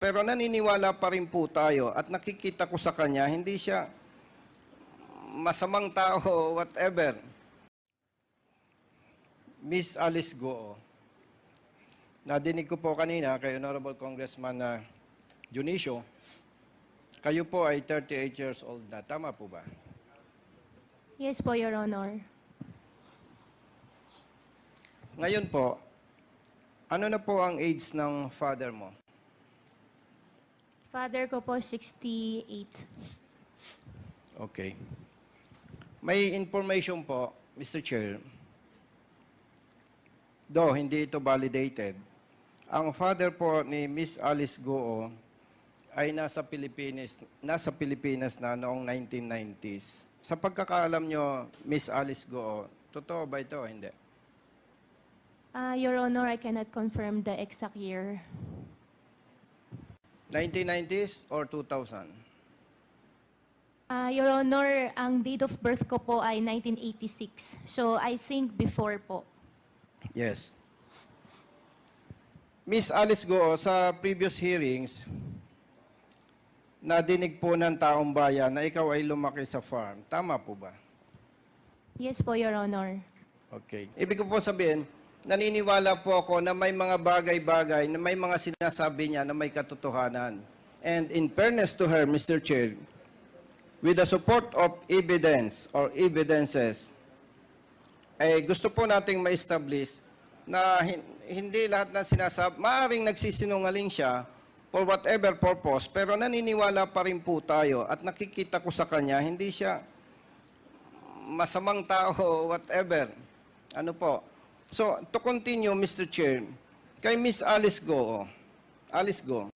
Pero naniniwala pa rin po tayo at nakikita ko sa kanya, hindi siya masamang tao whatever. Miss Alice Goo, nadinig ko po kanina kay Honorable Congressman na Junicio, kayo po ay 38 years old na. Tama po ba? Yes po, Your Honor. Ngayon po, ano na po ang age ng father mo? Father ko po, 68. Okay. May information po, Mr. Chair. Though hindi ito validated, ang father po ni Miss Alice Goo ay nasa Pilipinas, nasa Pilipinas na noong 1990s. Sa pagkakaalam nyo, Miss Alice Goo, totoo ba ito o hindi? Ah, Your Honor, I cannot confirm the exact year. 1990s or 2000? Ah, Your Honor, ang date of birth ko po ay 1986. So, I think before po. Yes. Miss Alice Goo, sa previous hearings, nadinig po ng taong bayan na ikaw ay lumaki sa farm. Tama po ba? Yes po, Your Honor. Okay. Ibig ko po sabihin, naniniwala po ako na may mga bagay-bagay, na may mga sinasabi niya na may katotohanan. And in fairness to her, Mr. Chair, with the support of evidence or evidences, eh, gusto po nating ma-establish na hin- hindi lahat ng sinasabi, maaring nagsisinungaling siya for whatever purpose, pero naniniwala pa rin po tayo at nakikita ko sa kanya, hindi siya masamang tao whatever. Ano po? So, to continue, Mr. Chair, kay Miss Alice Go, Alice Go,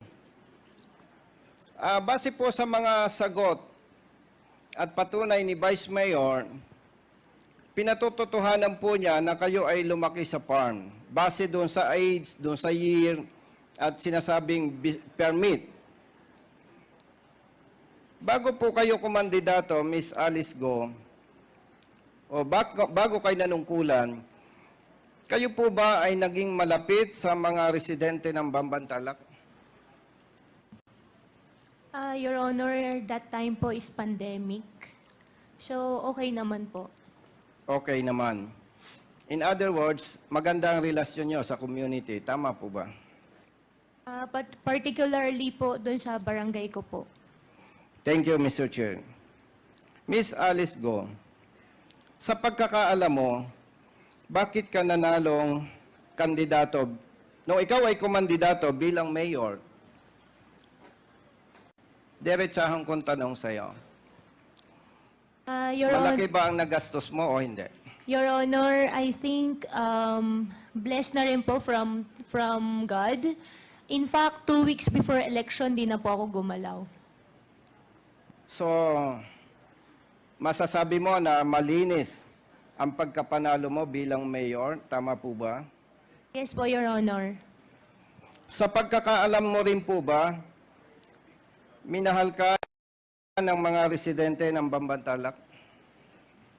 ah, base po sa mga sagot at patunay ni Vice Mayor, pinatututuhanan po niya na kayo ay lumaki sa farm. Base doon sa age, doon sa year, at sinasabing bi- permit. Bago po kayo kumandidato, Miss Alice Go, o bago, bago kayo nanungkulan, kayo po ba ay naging malapit sa mga residente ng Bambantalak? Ah, Your Honor, that time po is pandemic. So, okay naman po. Okay naman. In other words, maganda ang relasyon nyo sa community. Tama po ba? Ah, but particularly po doon sa barangay ko po. Thank you, Mr. Chair. Miss Alice Go, sa pagkakaalam mo, bakit ka nanalong kandidato, nung ikaw ay kumandidato bilang mayor, diretsahang kong tanong sa'yo, Ah, Your malaki ba ang nagastos mo o hindi? Your Honor, I think um, blessed na rin po from from God. In fact, two weeks before election, di na po ako gumalaw. So, masasabi mo na malinis ang pagkapanalo mo bilang mayor, tama po ba? Yes po, Your Honor. Sa pagkakaalam mo rin po ba, minahal ka ng mga residente ng Bambantalak?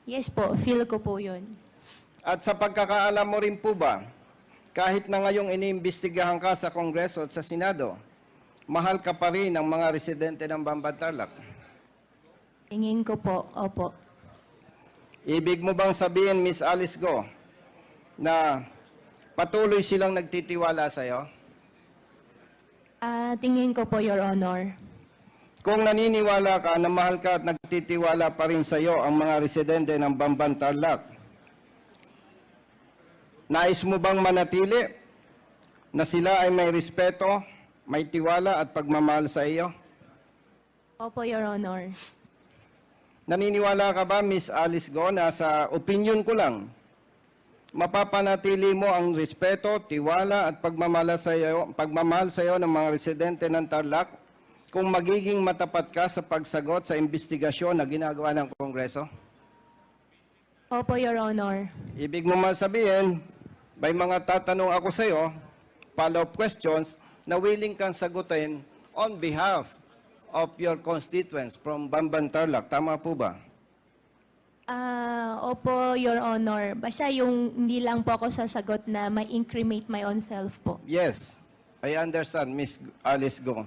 Yes po, feel ko po yun. At sa pagkakaalam mo rin po ba, kahit na ngayong iniimbestigahan ka sa Kongreso at sa Senado, mahal ka pa rin ng mga residente ng Bambantalak? Tingin ko po, opo. Ibig mo bang sabihin, Miss Alice Go, na patuloy silang nagtitiwala sa'yo? Ah, tingin ko po, Your Honor. Kung naniniwala ka na mahal ka at nagtitiwala pa rin sa iyo ang mga residente ng Bambantarlac, nais mo bang manatili na sila ay may respeto, may tiwala at pagmamahal sa iyo? Opo, Your Honor. Naniniwala ka ba, Miss Alice Go, na sa opinion ko lang, mapapanatili mo ang respeto, tiwala at pagmamahal sa iyo, pagmamahal sa iyo ng mga residente ng Tarlac kung magiging matapat ka sa pagsagot sa investigasyon na ginagawa ng Kongreso? Opo, Your Honor. Ibig mo man sabihin, may mga tatanong ako sa iyo, follow-up questions, na willing kang sagutin on behalf of your constituents from Bamban Tarlac. Tama po ba? Ah, opo, Your Honor. Basta yung hindi lang po ako sasagot na may incremate my own self po. Yes, I understand, Miss Alice Go.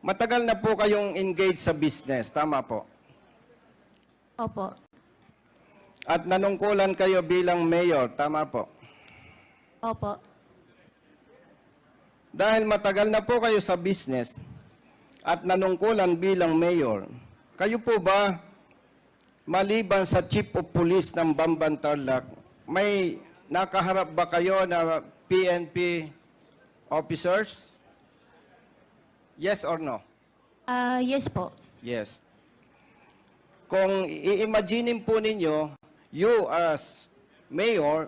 Matagal na po kayong engaged sa business, tama po? Opo. At nanungkulan kayo bilang mayor, tama po? Opo. Dahil matagal na po kayo sa business at nanungkulan bilang mayor, kayo po ba, maliban sa chief of police ng Bamban Tarlac, may nakaharap ba kayo na PNP officers? Yes or no? Ah, yes po. Yes. Kung i-imagine po ninyo, you as mayor,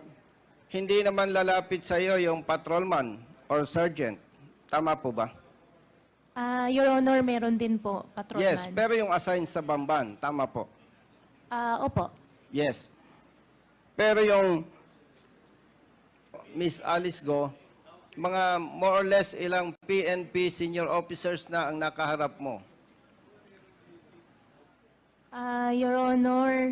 hindi naman lalapit sa iyo yung patrolman or sergeant. Tama po ba? Ah, Your Honor, meron din po, patrolman. Yes, pero yung assign sa Bamban, tama po. Ah, opo. Yes. Pero yung Miss Alice Go, mga more or less ilang PNP senior officers na ang nakaharap mo. Ah, Your Honor,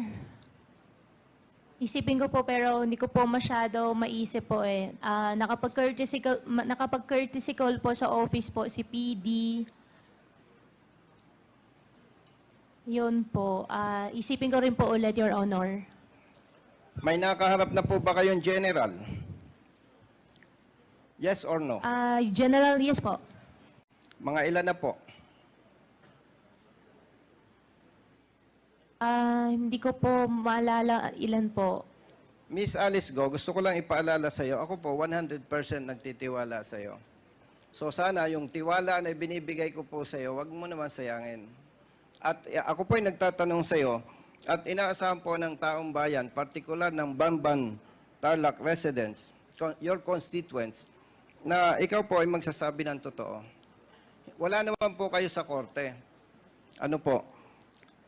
isipin ko po pero hindi ko po masyado maisip po eh. Ah, nakapag-courtesy call, ma- nakapag-courtesy call po sa office po si PD. Yun po. Ah, isipin ko rin po ulit, Your Honor. May nakaharap na po ba kayong general? Yes or no? Ah, General, yes po. Mga ilan na po? Ah, hindi ko po maalala ilan po. Miss Alice Go, gusto ko lang ipaalala sa iyo, ako po 100% nagtitiwala sa iyo. So sana yung tiwala na binibigay ko po sa iyo, wag mo naman sayangin. At eh, ako po ay nagtatanong sa iyo, at inaasahan po ng taong bayan, partikular ng Bamban Tarlac residents, your constituents, na ikaw po ay magsasabi ng totoo. Wala naman po kayo sa korte. Ano po?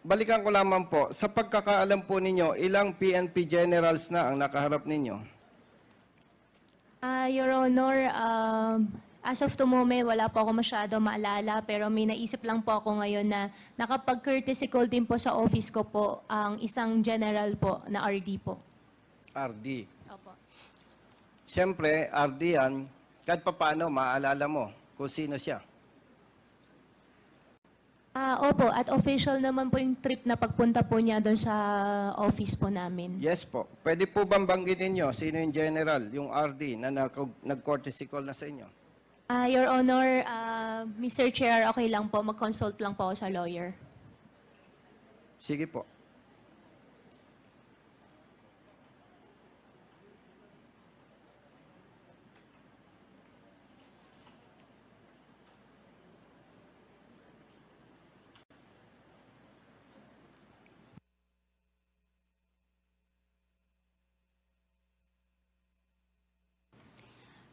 Balikan ko lamang po, sa pagkakaalam po ninyo, ilang PNP generals na ang nakaharap ninyo? Ah, Your Honor, um, as of the moment, wala po ako masyado maalala, pero may naisip lang po ako ngayon na nakapag-courtesy call din po sa office ko po ang isang general po na RD po. RD. Opo. Siyempre, RD yan, kahit pa paano, maaalala mo kung sino siya. Ah, opo, at official naman po yung trip na pagpunta po niya doon sa office po namin. Yes po. Pwede po bang banggitin nyo sino yung general, yung RD na nag- nag-courtesy call na sa inyo? Ah, Your Honor, ah, Mr. Chair, okay lang po, mag-consult lang po ako sa lawyer. Sige po.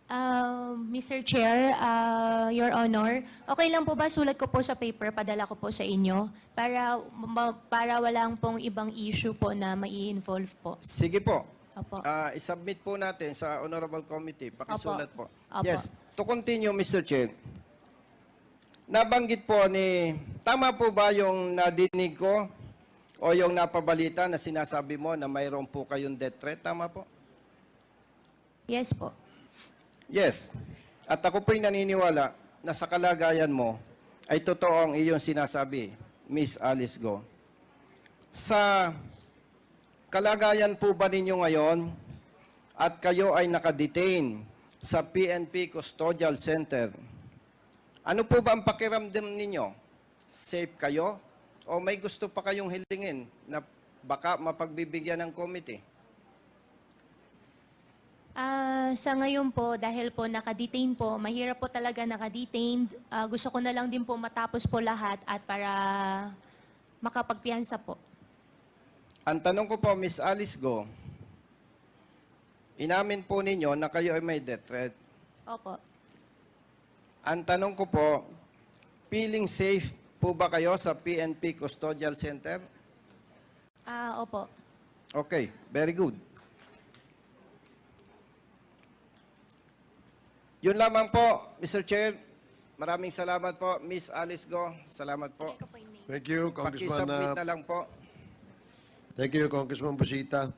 Um, Mr. Chair, uh, Your Honor, okay lang po ba sulat ko po sa paper, padala ko po sa inyo para ma- para walang pong ibang issue po na mai-involve po. Sige po. Opo. Ah, isubmit po natin sa Honorable Committee. Pakisulat po. Opo. Yes. To continue, Mr. Chair. Nabanggit po ni... Tama po ba yung nadinig ko o yung napabalita na sinasabi mo na mayroon po kayong death threat? Tama po? Yes po. Yes. At ako po'y naniniwala na sa kalagayan mo ay totoo ang iyong sinasabi, Miss Alice Go. Sa kalagayan po ba ninyo ngayon at kayo ay nakadetain sa PNP Custodial Center, ano po ba ang pakiramdam ninyo? Safe kayo? O may gusto pa kayong hilingin na baka mapagbibigyan ng committee? Ah, sa ngayon po, dahil po nakadetain po, mahirap po talaga nakadetained. Ah, gusto ko na lang din po matapos po lahat at para makapagpiyansa po. Ang tanong ko po, Miss Alice Go, inamin po ninyo na kayo ay may death threat. Opo. Ang tanong ko po, feeling safe po ba kayo sa PNP Custodial Center? Ah, opo. Okay, very good. Yun lamang po, Mr. Chair. Maraming salamat po, Miss Alice Go. Salamat po. Thank you, Congressman. Pakisubmit uh, na lang po. Thank you, Congressman Busita.